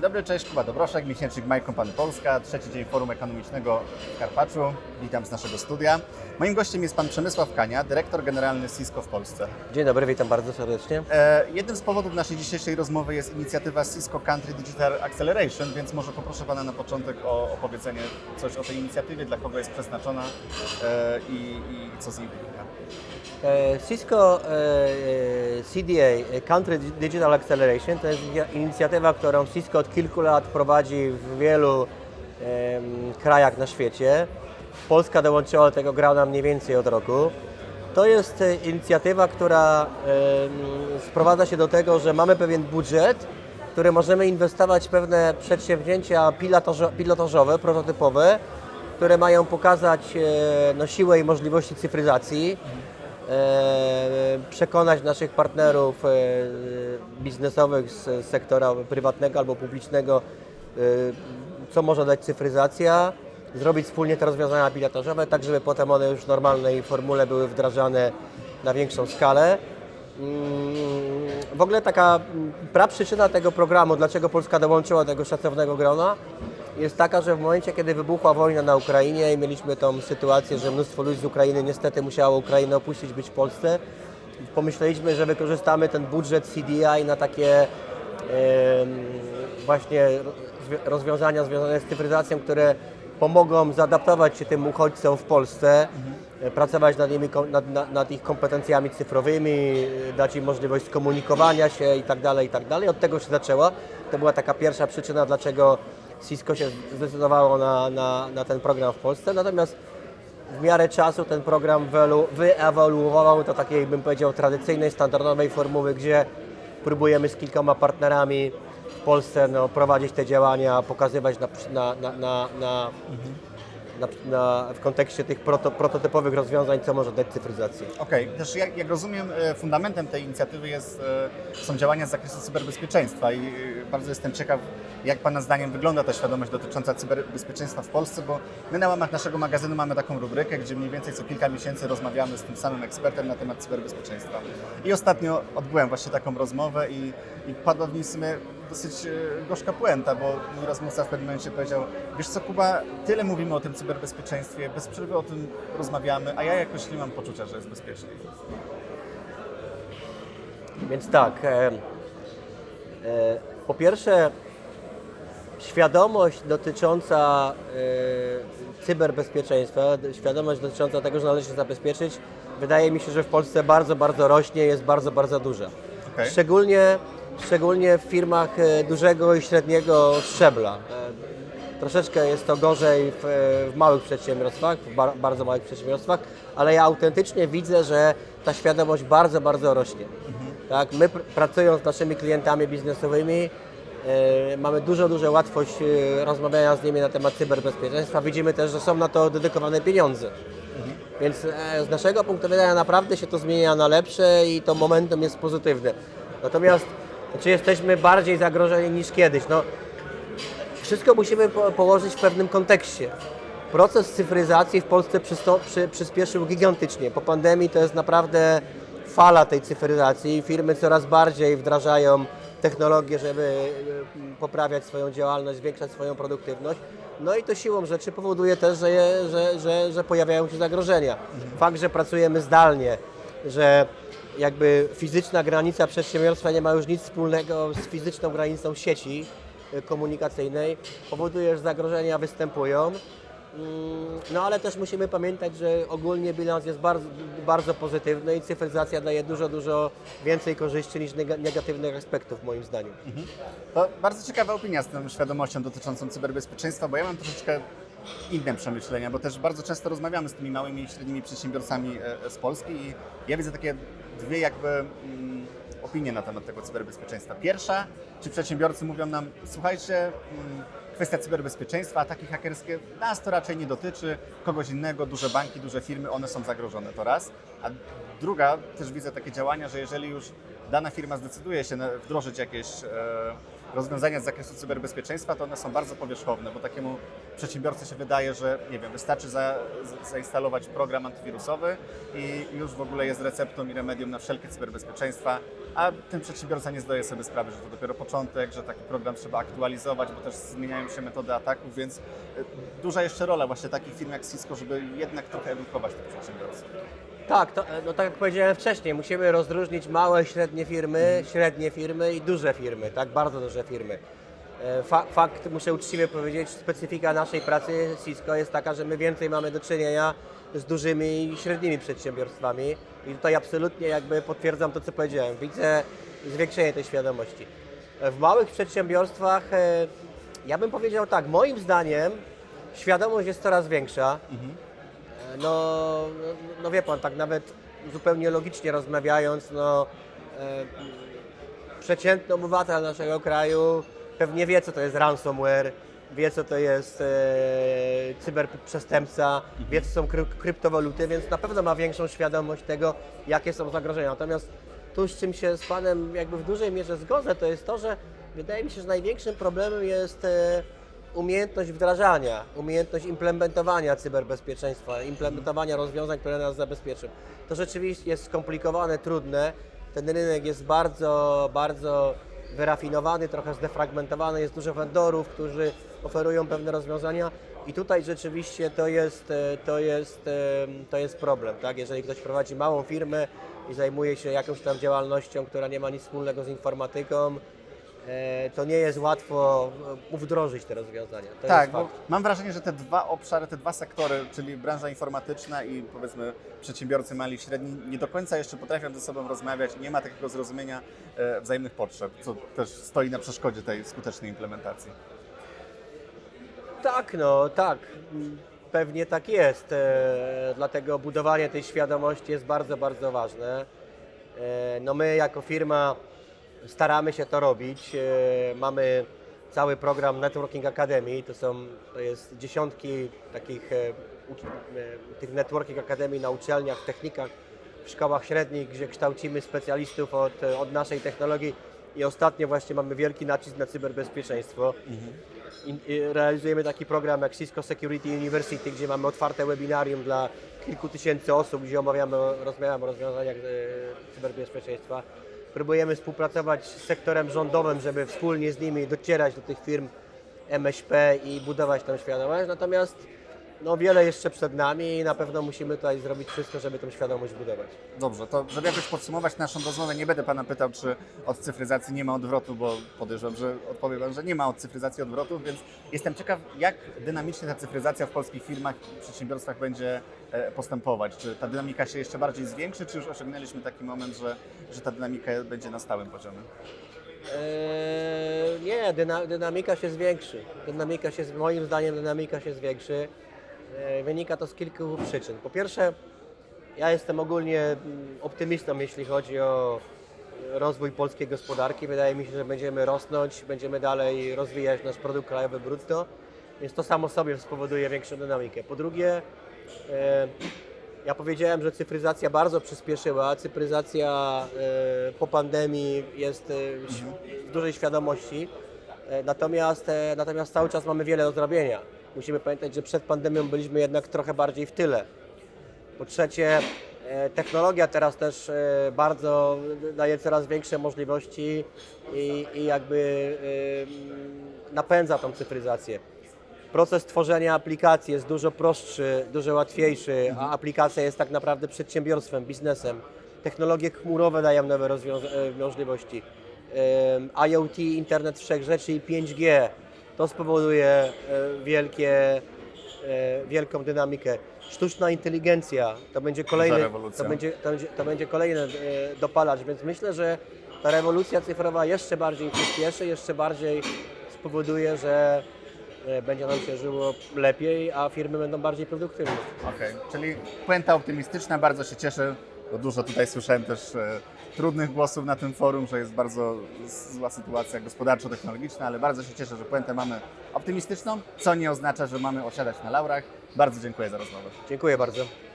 Dzień dobry, cześć, Kuba Dobroszek, miesięcznik My Company Polska, trzeci dzień Forum Ekonomicznego w Karpaczu. Witam z naszego studia. Moim gościem jest pan Przemysław Kania, dyrektor generalny Cisco w Polsce. Dzień dobry, witam bardzo serdecznie. E, jednym z powodów naszej dzisiejszej rozmowy jest inicjatywa Cisco Country Digital Acceleration, więc może poproszę pana na początek o opowiedzenie coś o tej inicjatywie, dla kogo jest przeznaczona e, i, i co z niej wynika. E, Cisco e, e, CDA, Country Digital Acceleration, to jest inicjatywa, którą Cisco od kilku lat prowadzi w wielu krajach na świecie. Polska dołączyła do tego grona mniej więcej od roku. To jest inicjatywa, która sprowadza się do tego, że mamy pewien budżet, który możemy inwestować w pewne przedsięwzięcia pilotażo- pilotażowe, prototypowe, które mają pokazać no, siłę i możliwości cyfryzacji, przekonać naszych partnerów e, biznesowych z sektora prywatnego albo publicznego, e, co może dać cyfryzacja, zrobić wspólnie te rozwiązania pilotażowe, tak żeby potem one już w normalnej formule były wdrażane na większą skalę. Mm, W ogóle taka mm, praprzyczyna tego programu, dlaczego Polska dołączyła do tego szacownego grona, jest taka, że w momencie, kiedy wybuchła wojna na Ukrainie i mieliśmy tą sytuację, że mnóstwo ludzi z Ukrainy niestety musiało Ukrainę opuścić, być w Polsce, pomyśleliśmy, że wykorzystamy ten budżet CDI na takie właśnie rozwi- rozwiązania związane z cyfryzacją, które pomogą zaadaptować się tym uchodźcom w Polsce, e, pracować nad, nimi, nad, nad, ich kompetencjami cyfrowymi, dać im możliwość skomunikowania się i tak dalej, i tak dalej. Od tego się zaczęła. To była taka pierwsza przyczyna, dlaczego Cisco się zdecydowało na, na, na ten program w Polsce. Natomiast w miarę czasu ten program wyewoluował do takiej, bym powiedział, tradycyjnej, standardowej formuły, gdzie próbujemy z kilkoma partnerami w Polsce no, prowadzić te działania, pokazywać na, na, na, na, na, na, na, w kontekście tych proto, prototypowych rozwiązań, co może dać cyfryzacji. Okej, też jak, jak rozumiem, e, fundamentem tej inicjatywy jest, e, są działania z zakresu cyberbezpieczeństwa i e, bardzo jestem ciekaw, jak Pana zdaniem wygląda ta świadomość dotycząca cyberbezpieczeństwa w Polsce, bo my na łamach naszego magazynu mamy taką rubrykę, gdzie mniej więcej co kilka miesięcy rozmawiamy z tym samym ekspertem na temat cyberbezpieczeństwa. I ostatnio odbyłem właśnie taką rozmowę i, i w niej w sumie dosyć e, gorzka puenta, bo mój rozmówca w pewnym momencie powiedział, wiesz co Kuba, tyle mówimy o tym cyberbezpieczeństwie, bez przerwy o tym rozmawiamy, a ja jakoś nie mam poczucia, że jest bezpiecznie. Więc tak, e, e, po pierwsze świadomość dotycząca e, cyberbezpieczeństwa, świadomość dotycząca tego, że należy się zabezpieczyć, wydaje mi się, że w Polsce bardzo, bardzo rośnie, jest bardzo, bardzo duża. Okej. Szczególnie, szczególnie w firmach e, dużego i średniego szczebla. E, Troszeczkę jest to gorzej w, w małych przedsiębiorstwach, w bar, bardzo małych przedsiębiorstwach, ale ja autentycznie widzę, że ta świadomość bardzo, bardzo rośnie. Tak, my pr- pracując z naszymi klientami biznesowymi, e, mamy dużo, dużo łatwość e, rozmawiania z nimi na temat cyberbezpieczeństwa. Widzimy też, że są na to dedykowane pieniądze. Więc e, z naszego punktu widzenia naprawdę się to zmienia na lepsze i to momentum jest pozytywne. Natomiast czy jesteśmy bardziej zagrożeni niż kiedyś? No, wszystko musimy po, położyć w pewnym kontekście. Proces cyfryzacji w Polsce przy, przyspieszył gigantycznie. Po pandemii to jest naprawdę fala tej cyfryzacji. Firmy coraz bardziej wdrażają technologie, żeby e, poprawiać swoją działalność, zwiększać swoją produktywność. No i to siłą rzeczy powoduje też, że, je, że, że, że pojawiają się zagrożenia. Fakt, że pracujemy zdalnie, że jakby fizyczna granica przedsiębiorstwa nie ma już nic wspólnego z fizyczną granicą sieci y, komunikacyjnej, powoduje, że zagrożenia występują. Mm, No ale też musimy pamiętać, że ogólnie bilans jest bardzo, bardzo pozytywny i cyfryzacja daje dużo, dużo więcej korzyści niż nega- negatywnych aspektów moim zdaniem. To bardzo ciekawa opinia z tą świadomością dotyczącą cyberbezpieczeństwa, bo ja mam troszeczkę inne przemyślenia, bo też bardzo często rozmawiamy z tymi małymi i średnimi przedsiębiorcami e, z Polski i ja widzę takie dwie jakby mm, opinie na temat tego cyberbezpieczeństwa. Pierwsza, czy przedsiębiorcy mówią nam, słuchajcie, mm, kwestia cyberbezpieczeństwa, ataki hakerskie, nas to raczej nie dotyczy, kogoś innego, duże banki, duże firmy, one są zagrożone, to raz. A druga, też widzę takie działania, że jeżeli już dana firma zdecyduje się wdrożyć jakieś e, rozwiązania z zakresu cyberbezpieczeństwa, to one są bardzo powierzchowne, bo takiemu przedsiębiorcy się wydaje, że nie wiem, wystarczy za, zainstalować program antywirusowy i już w ogóle jest receptą i remedium na wszelkie cyberbezpieczeństwa, a ten przedsiębiorca nie zdaje sobie sprawy, że to dopiero początek, że taki program trzeba aktualizować, bo też zmieniają się metody ataków, więc y, duża jeszcze rola właśnie takich firm jak Cisco, żeby jednak trochę edukować tych przedsiębiorców. Tak, to, no tak jak powiedziałem wcześniej, musimy rozróżnić małe, średnie firmy, średnie firmy i duże firmy, tak, bardzo duże firmy. E, Fa fakt, muszę uczciwie powiedzieć, specyfika naszej pracy Cisco jest taka, że my więcej mamy do czynienia z dużymi i średnimi przedsiębiorstwami i tutaj absolutnie jakby potwierdzam to, co powiedziałem. Widzę zwiększenie tej świadomości. E, W małych przedsiębiorstwach, e, ja bym powiedział tak, moim zdaniem świadomość jest coraz większa. No, no, no wie pan, tak nawet zupełnie logicznie rozmawiając, no e, przeciętny obywatel naszego kraju pewnie wie, co to jest ransomware, wie, co to jest e, cyberprzestępca, wie, co są kry, kryptowaluty, więc na pewno ma większą świadomość tego, jakie są zagrożenia. Natomiast tu, z czym się z Panem jakby w dużej mierze zgodzę, to jest to, że wydaje mi się, że największym problemem jest e, umiejętność wdrażania, umiejętność implementowania cyberbezpieczeństwa, implementowania rozwiązań, które nas zabezpieczą. To rzeczywiście jest skomplikowane, trudne. Ten rynek jest bardzo, bardzo wyrafinowany, trochę zdefragmentowany, jest dużo vendorów, którzy oferują pewne rozwiązania i tutaj rzeczywiście to jest, e, to jest, e, to jest problem, tak? Jeżeli ktoś prowadzi małą firmę i zajmuje się jakąś tam działalnością, która nie ma nic wspólnego z informatyką, to nie jest łatwo e, wdrożyć te rozwiązania. To tak, bo mam wrażenie, że te dwa obszary, te dwa sektory, czyli branża informatyczna i powiedzmy przedsiębiorcy mali i średni, nie do końca jeszcze potrafią ze sobą rozmawiać i nie ma takiego zrozumienia e, wzajemnych potrzeb, co też stoi na przeszkodzie tej skutecznej implementacji. Tak, no tak. Pewnie tak jest. E, dlatego budowanie tej świadomości jest bardzo, bardzo ważne. E, no my jako firma staramy się to robić. E, mamy cały program Networking Academy. To są, to jest dziesiątki takich e, e, tych Networking Academy na uczelniach, technikach, w szkołach średnich, gdzie kształcimy specjalistów od, od naszej technologii. I ostatnio właśnie mamy wielki nacisk na cyberbezpieczeństwo. I, i realizujemy taki program jak Cisco Security University, gdzie mamy otwarte webinarium dla kilku tysięcy osób, gdzie omawiamy, rozmawiamy o rozwiązaniach cyberbezpieczeństwa. Próbujemy współpracować z sektorem rządowym, żeby wspólnie z nimi docierać do tych firm MŚP i budować tą świadomość. Natomiast no, wiele jeszcze przed nami i na pewno musimy tutaj zrobić wszystko, żeby tą świadomość budować. Dobrze, to żeby jakoś podsumować naszą rozmowę, nie będę Pana pytał, czy od cyfryzacji nie ma odwrotu, bo podejrzewam, że odpowie Pan, że nie ma od cyfryzacji odwrotów, więc jestem ciekaw, jak dynamicznie ta cyfryzacja w polskich firmach i przedsiębiorstwach będzie e, postępować. Czy ta dynamika się jeszcze bardziej zwiększy, czy już osiągnęliśmy taki moment, że, że ta dynamika będzie na stałym poziomie? Eee, nie, dyna, dynamika się zwiększy. Dynamika się, moim zdaniem dynamika się zwiększy. Eee, wynika to z kilku przyczyn. Po pierwsze, ja jestem ogólnie mm, optymistą, jeśli chodzi o rozwój polskiej gospodarki. Wydaje mi się, że będziemy rosnąć, będziemy dalej rozwijać nasz produkt krajowy brutto, więc to samo sobie spowoduje większą dynamikę. Po drugie, e, ja powiedziałem, że cyfryzacja bardzo przyspieszyła. Cyfryzacja e, po pandemii jest e, w dużej świadomości. E, Natomiast, e, natomiast cały czas mamy wiele do zrobienia. Musimy pamiętać, że przed pandemią byliśmy jednak trochę bardziej w tyle. Po trzecie, e, technologia teraz też e, bardzo daje coraz większe możliwości i, i jakby e, napędza tą cyfryzację. Proces tworzenia aplikacji jest dużo prostszy, dużo łatwiejszy, a aplikacja jest tak naprawdę przedsiębiorstwem, biznesem. Technologie chmurowe dają nowe możliwości. IoT, Internet Wszechrzeczy i 5G to spowoduje e, wielkie, e, wielką dynamikę. Sztuczna inteligencja to będzie kolejny, to będzie, to będzie, to będzie kolejny e, dopalacz, więc myślę, że ta rewolucja cyfrowa jeszcze bardziej przyspieszy, jeszcze bardziej spowoduje, że będzie nam się żyło lepiej, a firmy będą bardziej produktywne. Okej, czyli puenta optymistyczna, bardzo się cieszę, bo dużo tutaj słyszałem też e, trudnych głosów na tym forum, że jest bardzo zła sytuacja gospodarczo-technologiczna, ale bardzo się cieszę, że puentę mamy optymistyczną, co nie oznacza, że mamy osiadać na laurach. Bardzo dziękuję za rozmowę. Dziękuję bardzo.